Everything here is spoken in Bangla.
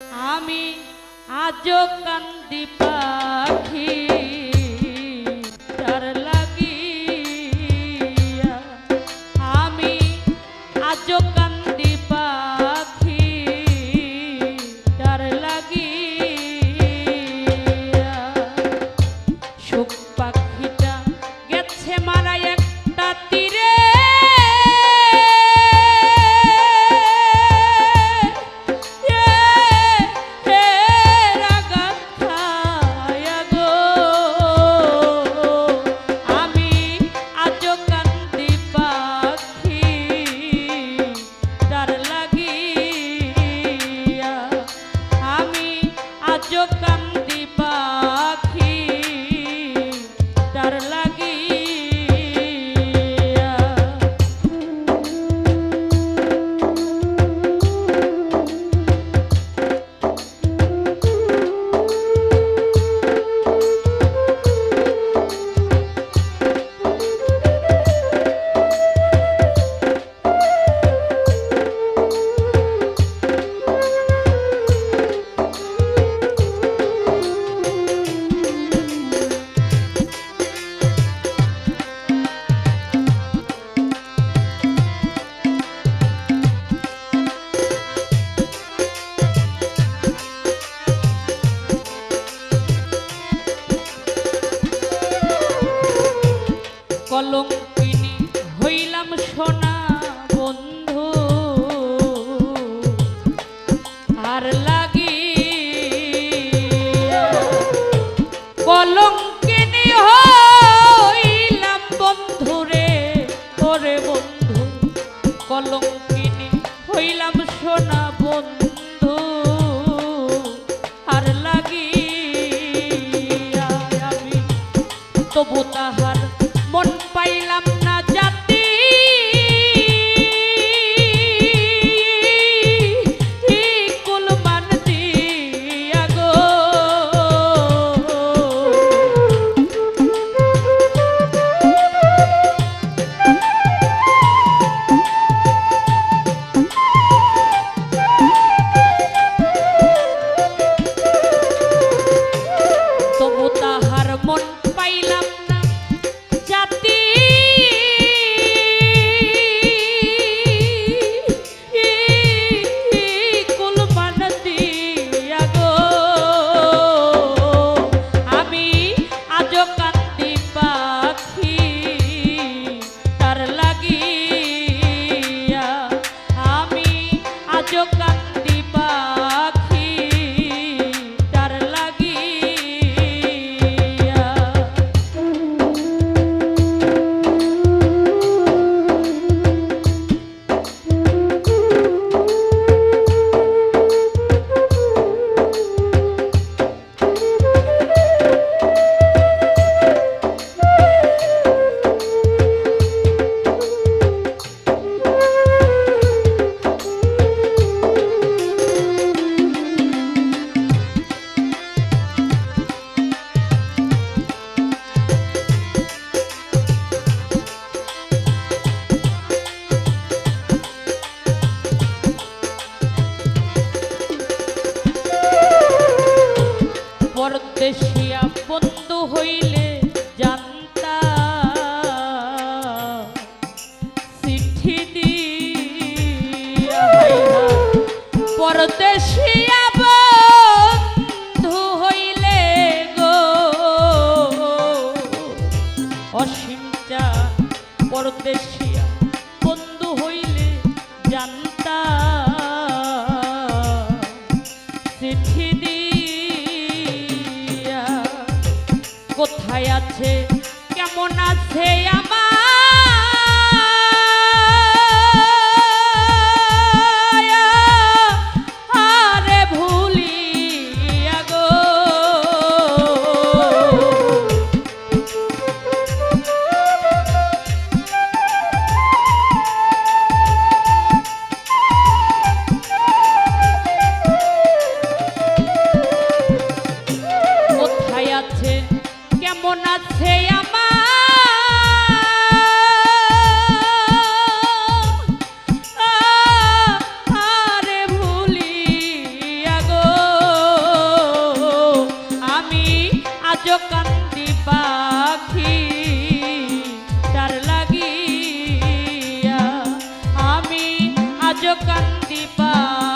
আমি আজও কান্দি পাখি তার লাগিয়া আমি আজও কান্দি পাখি তার লাগিয়া সুখ হইলাম সোনা বন্ধু। আর লাগি বন্ধু কলঙ্কিনী হইলাম সোনা বন্ধু। আর লাগি আমি তবু তাহার পরদেশিয়া বন্ধু হইলে গো। অসীমটা পরদেশিয়া বন্ধু হইলে জানতা চিঠি দিয়া কোথায় আছে পায়